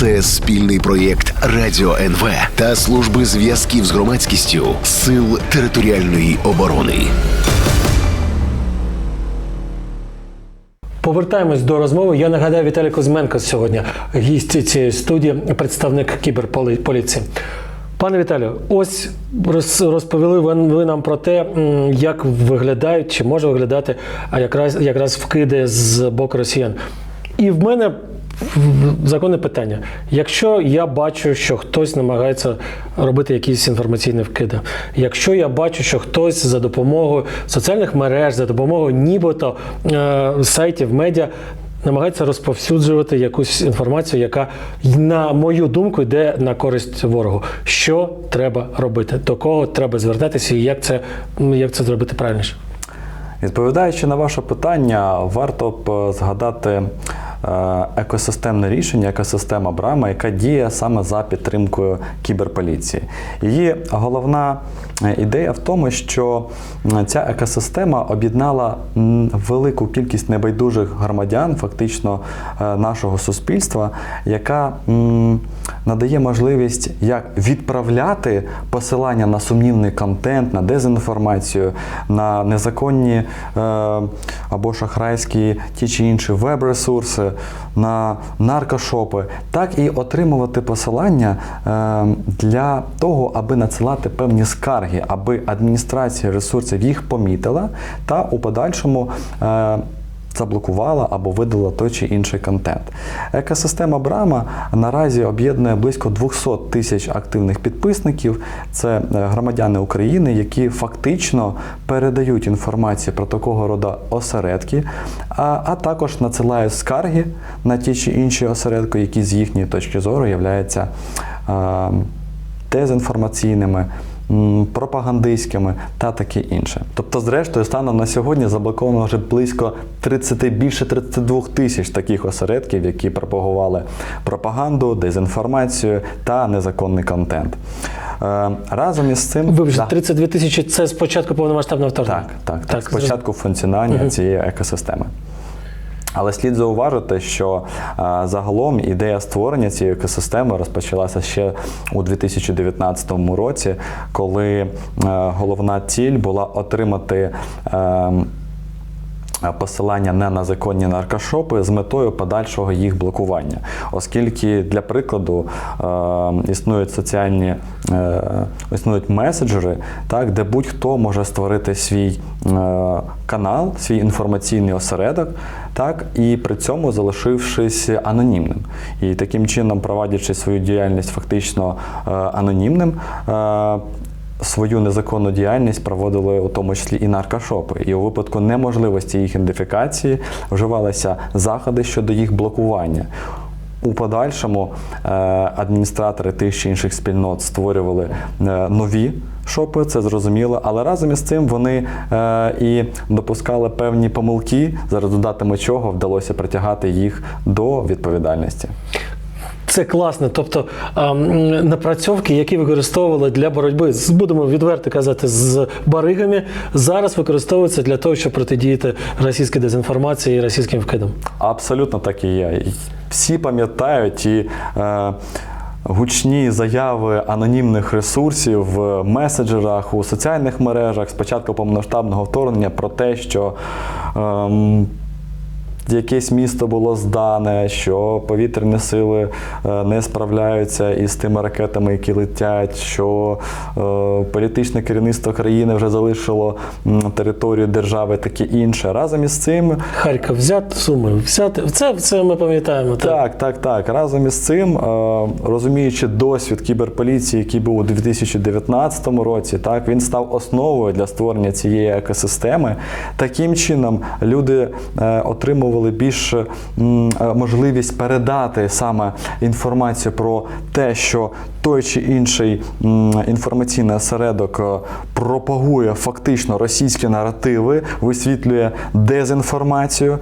Це спільний проєкт Радіо НВ та служби зв'язків з громадськістю Сил територіальної оборони. Повертаємось до розмови. Я нагадаю Віталій Кузьменко сьогодні, гість цієї студії, представник кіберполіції. Пане Віталію, ось роз- розповіли ви, нам про те, як виглядають чи може виглядати якраз, якраз вкиди з боку росіян. І в мене законне питання. Якщо я бачу, що хтось намагається робити якісь інформаційні вкиди, якщо я бачу, що хтось за допомогою соціальних мереж, за допомогою нібито е, сайтів, медіа намагається розповсюджувати якусь інформацію, яка, на мою думку, йде на користь ворогу. Що треба робити? До кого треба звертатися і як це, як це зробити правильніше? Відповідаючи на ваше питання, варто б е, згадати екосистемне рішення, екосистема Брама, яка діє саме за підтримкою кіберполіції. Її головна е, ідея в тому, що ця екосистема об'єднала велику кількість небайдужих громадян, фактично е, нашого суспільства, яка надає можливість як відправляти посилання на сумнівний контент, на дезінформацію, на незаконні е, або шахрайські ті чи інші веб-ресурси, на наркошопи, так і отримувати посилання е, для того, аби надсилати певні скарги, аби адміністрація ресурсів їх помітила та у подальшому. Заблокувала або видала той чи інший контент. Екосистема Брама наразі об'єднує близько 200 тисяч активних підписників. Це е, громадяни України, які фактично передають інформацію про такого роду осередки, а, а також надсилають скарги на ті чи інші осередки, які з їхньої точки зору являються е, дезінформаційними. Пропагандистськими та таке інше. Тобто, зрештою, станом на сьогодні заблоковано вже близько 30, більше 32 тисяч таких осередків, які пропагували пропаганду, дезінформацію та незаконний контент. Е, разом із цим Вибачте, Да. 32 тисячі це спочатку повномасштабного вторгнення. Так, так, так. Спочатку функціонування цієї екосистеми. Але слід зауважити, що е, загалом ідея створення цієї екосистеми розпочалася ще у 2019 році, коли е, головна ціль була отримати. Е, Посилання не на законні наркошопи з метою подальшого їх блокування, оскільки для прикладу е, існують соціальні е, існують меседжери, так, де будь-хто може створити свій канал, свій інформаційний осередок, так, і при цьому залишившись анонімним. І таким чином, проводячи свою діяльність фактично анонімним. Свою незаконну діяльність проводили у тому числі і наркошопи. І у випадку неможливості їх ідентифікації вживалися заходи щодо їх блокування. У подальшому е, адміністратори тих чи інших спільнот створювали е, нові шопи, це зрозуміло, але разом із цим вони е, і допускали певні помилки, за результатами чого вдалося притягати їх до відповідальності. Це класно. Тобто напрацьовки, які використовували для боротьби, з будемо відверто казати, з баригами, зараз використовуються для того, щоб протидіяти російській дезінформації і російським вкидам. Абсолютно так і є. Всі пам'ятають ті е, гучні заяви анонімних ресурсів в меседжерах, у соціальних мережах спочатку повномасштабного вторгнення про те, що. ем, Якесь місто було здане, що повітряні сили е, не справляються із тими ракетами, які летять, що е, політичне керівництво країни вже залишило територію держави, таке інше. Разом із цим Харків взяти, Суми взяти. Це, це ми пам'ятаємо. Так. так, так, так. Разом із цим, е, розуміючи досвід кіберполіції, який був у 2019 році, так він став основою для створення цієї екосистеми. Таким чином люди е, отримували більш е, можливість передати саме інформацію про те, що той чи інший інформаційний осередок е, пропагує фактично російські наративи, висвітлює дезінформацію.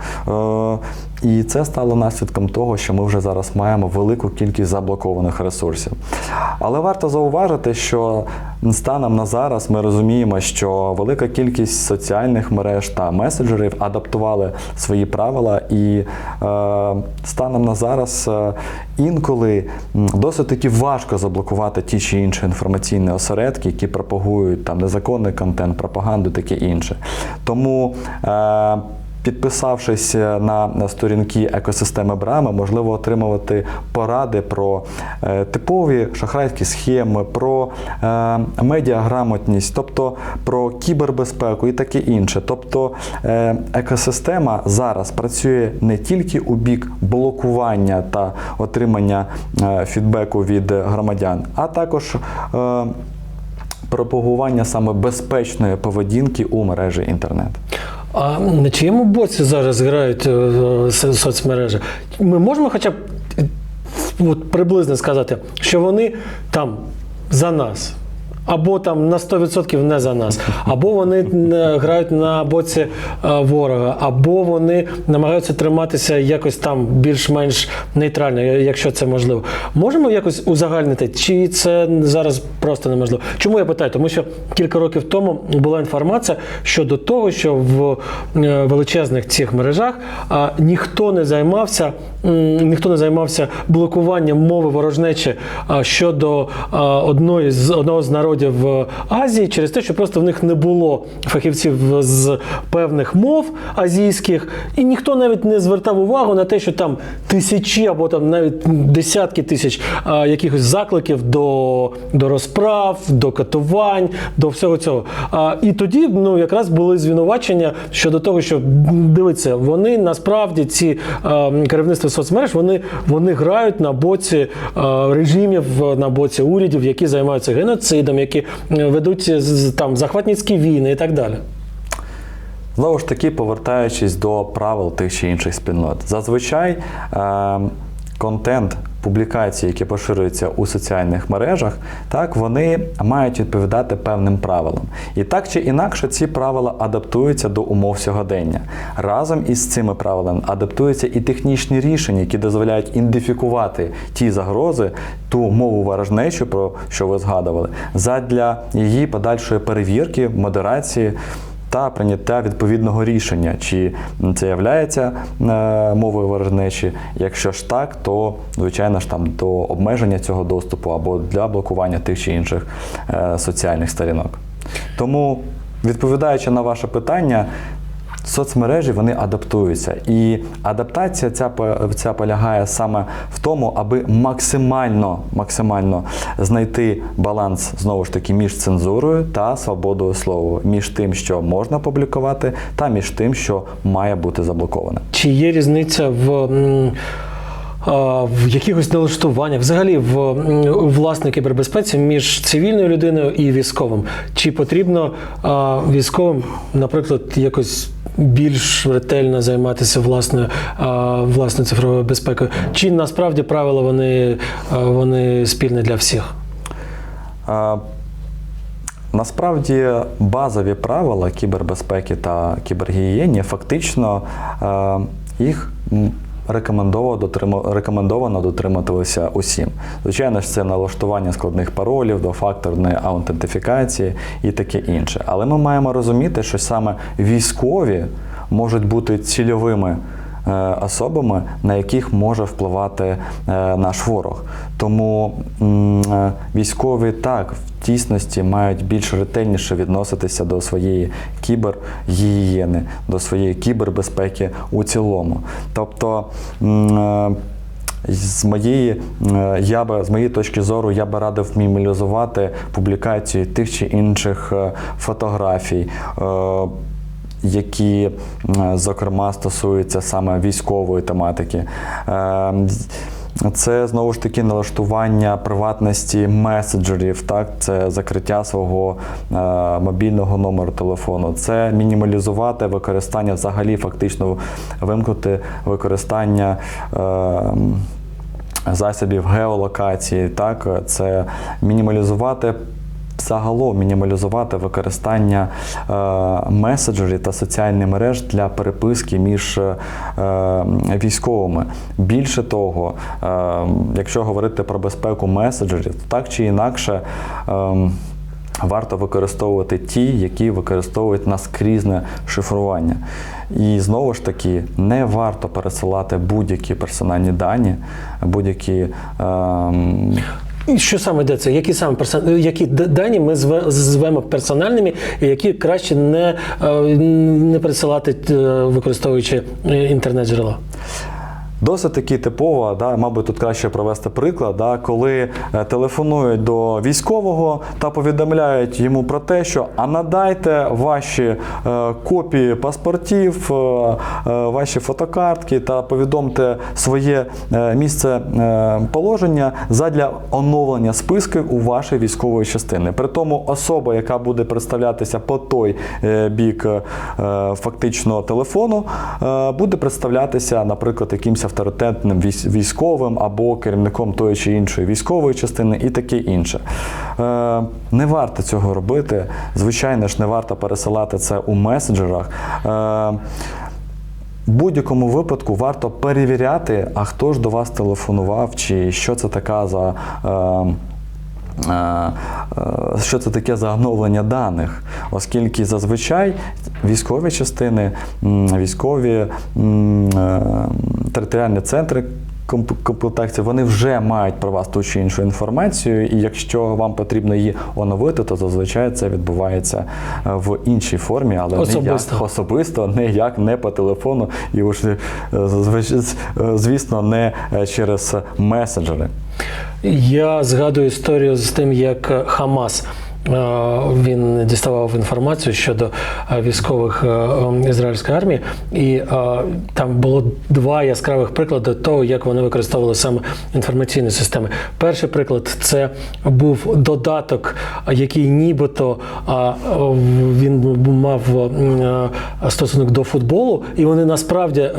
І це стало наслідком того, що ми вже зараз маємо велику кількість заблокованих ресурсів. Але варто зауважити, що станом на зараз ми розуміємо, що велика кількість соціальних мереж та меседжерів адаптували свої правила, і е, станом на зараз е, інколи досить таки важко заблокувати ті чи інші інформаційні осередки, які пропагують там незаконний контент, пропаганду, таке інше. Тому е, Підписавшись на, на сторінки екосистеми Брами, можливо отримувати поради про е, типові шахрайські схеми, про е, медіаграмотність, тобто про кібербезпеку і таке інше. Тобто е, екосистема зараз працює не тільки у бік блокування та отримання е, фідбеку від громадян, а також е, пропагування саме безпечної поведінки у мережі інтернет. А на чиєму боці зараз грають е, соцмережі? Ми можемо хоча б е, от, приблизно сказати, що вони там за нас. Або там на 100% не за нас, або вони е, грають на боці е, ворога, або вони намагаються триматися якось там більш-менш нейтрально, якщо це можливо. Можемо якось узагальнити, чи це зараз просто неможливо? Чому я питаю? Тому що кілька років тому була інформація щодо того, що в е, величезних цих мережах ніхто не займався, ніхто не займався блокуванням мови ворожнечі щодо одної з одного з народів в Азії, через те, що просто в них не було фахівців з певних мов азійських, і ніхто навіть не звертав увагу на те, що там тисячі або там навіть десятки тисяч а, якихось закликів до, до розправ, до катувань, до всього цього. А, і тоді ну, якраз були звинувачення щодо того, що дивіться, вони насправді ці а, керівництва соцмереж вони, вони грають на боці а, режимів, на боці урядів, які займаються геноцидом, які е, ведуть там захватницькі війни і так далі. Знову ж таки, повертаючись до правил тих чи інших спільнот, зазвичай е, контент. Публікації, які поширюються у соціальних мережах, так вони мають відповідати певним правилам. І так чи інакше, ці правила адаптуються до умов сьогодення. Разом із цими правилами адаптуються і технічні рішення, які дозволяють ідентифікувати ті загрози, ту мову ворожнечу, про що ви згадували, задля її подальшої перевірки, модерації та прийняття відповідного рішення, чи це являється е, мовою ворожнечі. Якщо ж так, то звичайно ж там до обмеження цього доступу або для блокування тих чи інших е, соціальних сторінок. Тому, відповідаючи на ваше питання, Соцмережі вони адаптуються, і адаптація ця, ця полягає саме в тому, аби максимально, максимально знайти баланс знову ж таки між цензурою та свободою слова, між тим, що можна публікувати, та між тим, що має бути заблоковане. Чи є різниця в. В якихось налаштуваннях, взагалі в м, власне кібербезпеці між цивільною людиною і військовим. Чи потрібно військовим, наприклад, якось більш ретельно займатися власною, а, власною цифровою безпекою? Чи насправді правила вони, вони спільні для всіх? А... Насправді базові правила кібербезпеки та кібергігієні фактично їх рекомендовано, дотрима- рекомендовано дотримуватися усім. Звичайно ж, це налаштування складних паролів, двофакторної аутентифікації і таке інше. Але ми маємо розуміти, що саме військові можуть бути цільовими е, особами, на яких може впливати е, наш ворог. Тому е, військові так тісності мають більш ретельніше відноситися до своєї кібергігієни, до своєї кібербезпеки у цілому. Тобто. е, з моєї, е, я би, з моєї точки зору, я би радив мінімалізувати публікацію тих чи інших е, фотографій. які, зокрема, стосуються саме військової тематики. Це знову ж таки налаштування приватності меседжерів, так це закриття свого е, мобільного номеру телефону, це мінімалізувати використання взагалі, фактично вимкнути використання. Е, засобів геолокації, так це мінімалізувати загалом мінімалізувати використання е, меседжерів та соціальних мереж для переписки між е, військовими. Більше того, е, якщо говорити про безпеку меседжерів, то так чи інакше. е, Варто використовувати ті, які використовують наскрізне шифрування. І знову ж таки, не варто пересилати будь-які персональні дані, будь-які І Що саме йдеться? Які саме персон... які дані ми зве- звемо персональними, які краще не, е, не пересилати, е, використовуючи е, інтернет-джерела? Досить таки типово, да, мабуть, тут краще провести приклад, да, коли е, телефонують до військового та повідомляють йому про те, що а надайте ваші е, копії паспортів, е, ваші фотокартки та повідомте своє місце положення задля оновлення списків у вашій військової частини. При тому особа, яка буде представлятися по той бік фактично телефону, буде представлятися, наприклад, якимось авторитетним військовим або керівником тої чи іншої військової частини і таке інше. Е, Не варто цього робити. Звичайно ж, не варто пересилати це у месенджерах. Е, в будь-якому випадку варто перевіряти, а хто ж до вас телефонував, чи що це така за. Е, е, Що це таке за оновлення даних, оскільки зазвичай військові частини, військові територіальні центри комп- комплектації, вони вже мають про вас ту чи іншу інформацію, і якщо вам потрібно її оновити, то зазвичай це відбувається е, в іншій формі, але Особисто. не як особисто, не як не по телефону, і уж е, е, звісно, не через месенджери. Я згадую історію з тим, як Хамас. Е, Він діставав інформацію щодо е, військових е, ем, ізраїльської армії, і там було два яскравих приклади того, як вони використовували саме інформаційні системи. Перший приклад це був додаток, який нібито він мав стосунок до футболу, і вони насправді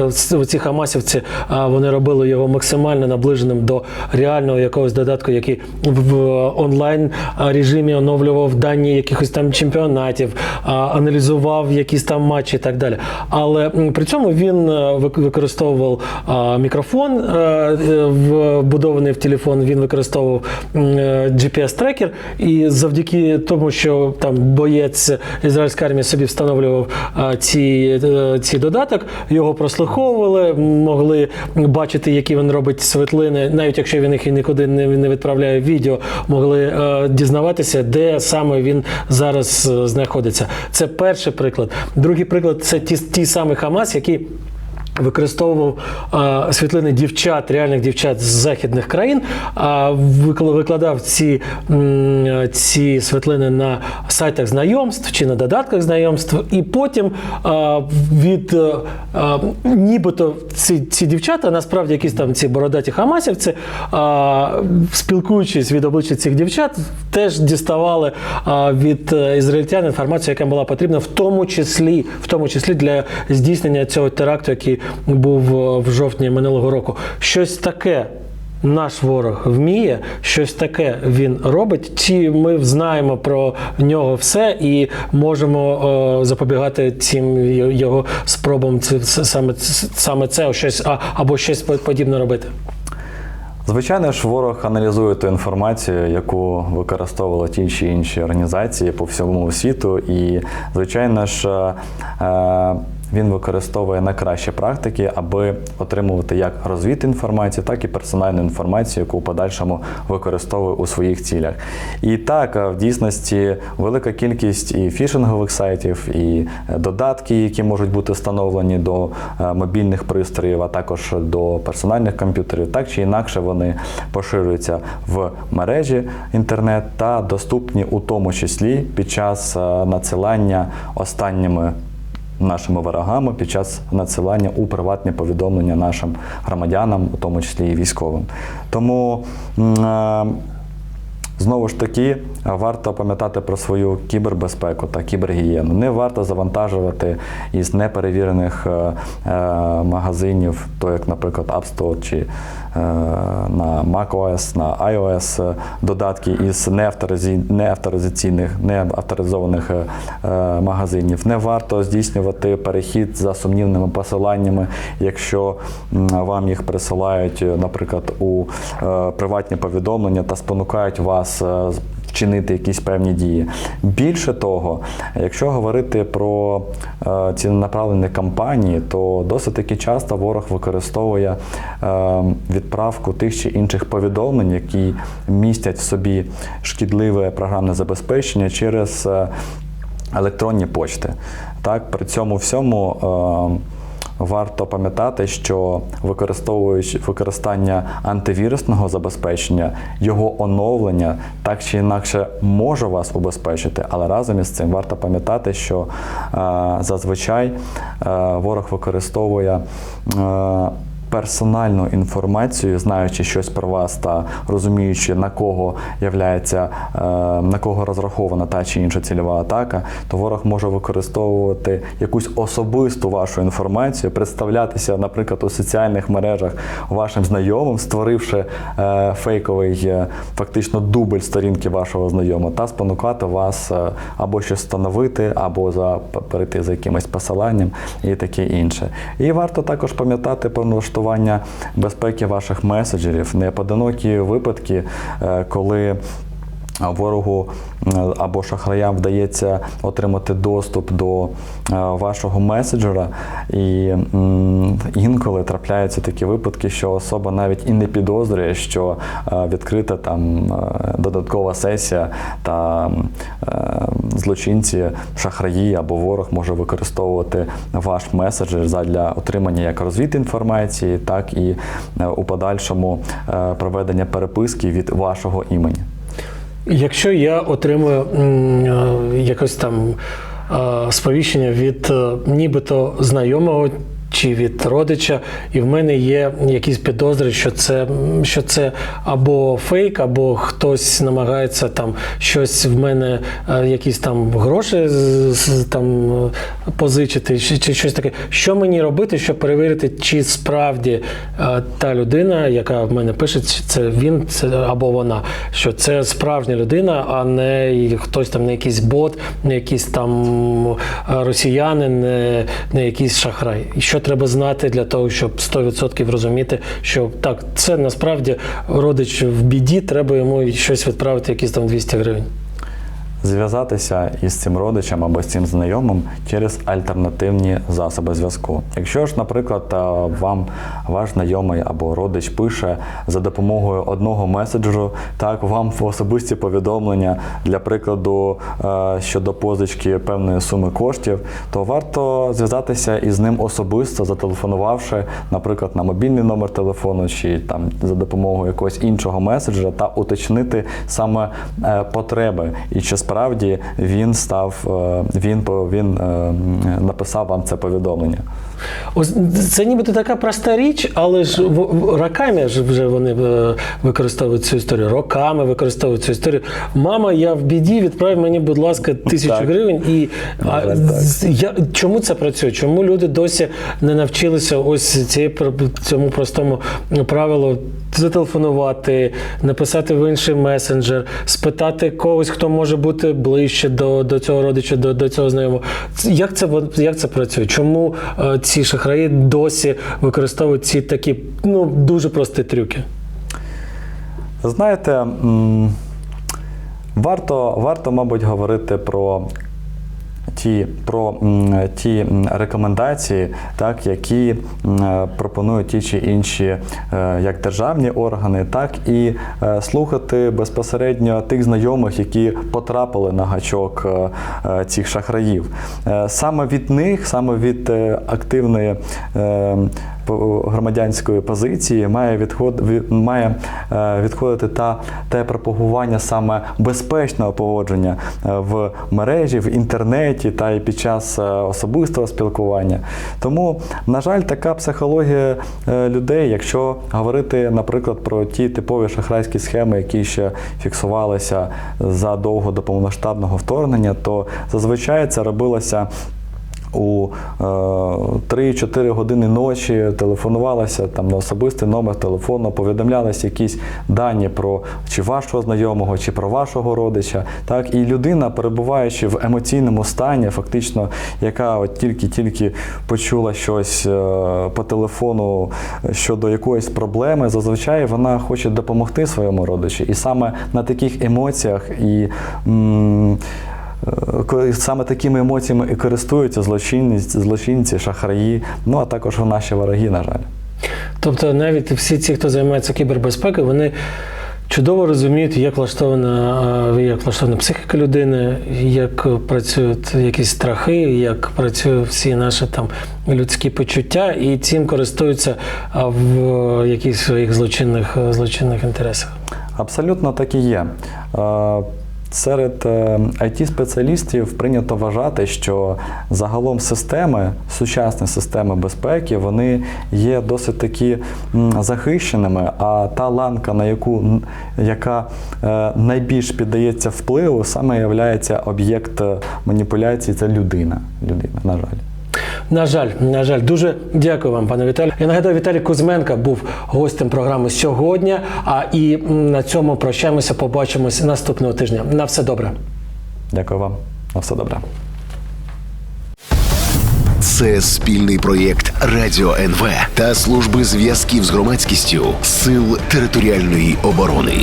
ці хамасівці вони робили його максимально наближеним до реального якогось додатку, який в онлайн режимі оновлював дані якихось там чемпіонатів, аналізував якісь там матчі і так далі. Але при цьому він е, використовував мікрофон е, е, вбудований в телефон. Він використовував GPS-трекер, і завдяки тому, що там боєць ізраїльської армії собі встановлював ці, ці додаток, його прослуховували, могли бачити, які він робить світлини, навіть якщо він їх і нікуди не, відправляє відео, могли дізнаватися, де саме він зараз е, знаходиться. Це перший приклад. Другий приклад це ті, ті самі Хамас, які використовував а, світлини дівчат, реальних дівчат з західних країн, а викла- викладав ці, ці світлини на сайтах знайомств чи на додатках знайомств, і потім а, від е, а, нібито ці, ці дівчата, насправді якісь там ці бородаті хамасівці, а, спілкуючись від обличчя цих дівчат, теж діставали а, від е, ізраїльтян інформацію, яка була потрібна, в тому числі, в тому числі для здійснення цього теракту, який був е, в жовтні минулого року. Щось таке. Наш ворог вміє, щось таке він робить. Чи ми знаємо про нього все і можемо е, запобігати цим його спробам це, саме, саме це щось а, або щось подібне робити? Звичайно ж, ворог аналізує ту інформацію, яку використовували ті чи інші організації по всьому світу, і звичайно ж. е, е, Він використовує найкращі практики, аби отримувати як розвід інформацію, так і персональну інформацію, яку в подальшому використовує у своїх цілях. І так, е, в дійсності велика кількість і фішингових сайтів, і е, додатки, які можуть бути встановлені до е, мобільних пристроїв, а також до персональних комп'ютерів, так чи інакше вони поширюються в мережі інтернет та доступні у тому числі під час надсилання останніми нашими ворогами під час надсилання у приватні повідомлення нашим громадянам, у тому числі і військовим. Тому е, Знову ж таки, варто пам'ятати про свою кібербезпеку та кібергієну. Не варто завантажувати із неперевірених е, е, магазинів, то як, наприклад, App Store чи на macOS, на iOS е, додатки із неавторизаційних, неавторизованих е, е, магазинів. Не варто здійснювати перехід за сумнівними посиланнями, якщо вам їх присилають, е, наприклад, у е, приватні повідомлення та спонукають вас е, вчинити якісь певні дії. Більше того, якщо говорити про е, ціленаправлені кампанії, то досить таки часто ворог використовує е, відправку тих чи інших повідомлень, які містять в собі шкідливе програмне забезпечення через е, електронні почти. Так, при цьому всьому. Варто пам'ятати, що використовуючи використання антивірусного забезпечення, його оновлення так чи інакше може вас убезпечити, але разом із цим варто пам'ятати, що е, зазвичай е, ворог використовує. Е, персональну інформацію, знаючи щось про вас та розуміючи на кого являється, е, на кого розрахована та чи інша цільова атака, то ворог може використовувати якусь особисту вашу інформацію, представлятися, наприклад, у соціальних мережах вашим знайомим, створивши е, фейковий е, фактично дубль сторінки вашого знайомого, та спонукати вас або щось встановити, або за перейти за якимось посиланням і таке інше. І варто також пам'ятати про налаштування безпеки ваших меседжерів, неподинокі випадки, е, коли ворогу або шахраям вдається отримати доступ до е, вашого меседжера, і інколи трапляються такі випадки, що особа навіть і не підозрює, що е, відкрита там е, додаткова сесія та злочинці, шахраї або ворог може використовувати ваш меседжер задля отримання як розвідінформації, так і у подальшому проведення переписки від вашого імені. Якщо я отримую е, якось там е, сповіщення від е, нібито знайомого чи від родича, і в мене є якісь підозри, що це, що це або фейк, або хтось намагається там щось в мене, е, якісь там гроші там е, позичити, чи, чи щось таке. Що мені робити, щоб перевірити, чи справді е, та людина, яка в мене пише, це він це або вона, що це справжня людина, а не хтось там не якийсь бот, не якийсь там росіянин, не, не якийсь шахрай. Що треба знати для того, щоб 100% розуміти, що так, це насправді родич в біді, треба йому щось відправити, якісь там 200 гривень. Зв'язатися із цим родичем або з цим знайомим через альтернативні засоби зв'язку. Якщо ж, наприклад, вам ваш знайомий або родич пише за допомогою одного меседжеру, так вам в особисті повідомлення для прикладу е, щодо позички певної суми коштів, то варто зв'язатися із ним особисто, зателефонувавши, наприклад, на мобільний номер телефону чи там за допомогою якогось іншого меседжера та уточнити саме е, потреби і чи справді він став е, він він е, написав вам це повідомлення. Це нібито така проста річ, але ж роками ж вже вони е, використовують цю історію. Роками використовують цю історію. Мама, я в біді, відправ мені, будь ласка, тисячу Так. гривень. І а, я, чому це працює? Чому люди досі не навчилися ось цієї цьому простому правилу зателефонувати, написати в інший месенджер, спитати когось, хто може бути ближче до, до цього родича, до, до цього знайомого. Як це, як це працює? Чому е, ці шахраї досі використовують ці такі ну, дуже прості трюки? Знаєте, варто, варто, мабуть, говорити про. Ті про ті рекомендації, так які пропонують ті чи інші е, як державні органи, так і е, слухати безпосередньо тих знайомих, які потрапили на гачок е, цих шахраїв. Саме від них, саме від активної громадянської позиції має відход має е, відходити та те пропагування саме безпечного поводження е, в мережі, в інтернеті та і під час е, особистого спілкування. Тому, на жаль, така психологія людей, якщо говорити, наприклад, про ті типові шахрайські схеми, які ще фіксувалися задовго до повномасштабного вторгнення, то зазвичай це робилося у е, 3-4 години ночі телефонувалася там на особистий номер телефону, повідомлялися якісь дані про чи вашого знайомого, чи про вашого родича. Так, і людина, перебуваючи в емоційному стані, фактично, яка от тільки-тільки почула щось е, по телефону щодо якоїсь проблеми, зазвичай вона хоче допомогти своєму родичу. І саме на таких емоціях і м, е, саме такими емоціями і користуються злочинці, злочинці, шахраї, ну а також наші вороги, на жаль. Тобто навіть всі ці, хто займається кібербезпекою, вони чудово розуміють, як влаштована, е, як влаштована психіка людини, як працюють якісь страхи, як працюють всі наші там людські почуття, і цим користуються в якихось своїх злочинних, злочинних інтересах. Абсолютно так і є. Е, Серед it спеціалістів прийнято вважати, що загалом системи, сучасні системи безпеки, вони є досить такі захищеними. А та ланка, на яку яка е, найбільш піддається впливу, саме є об'єкт е, маніпуляції, це людина. Людина, на жаль. На жаль, на жаль, дуже дякую вам, пане Віталію. Я нагадаю, Віталій Кузьменко був гостем програми сьогодні. А і на цьому прощаємося. Побачимось наступного тижня. На все добре. Дякую вам. На все добре. Це спільний проєкт Радіо НВ та служби зв'язків з громадськістю Сил територіальної оборони.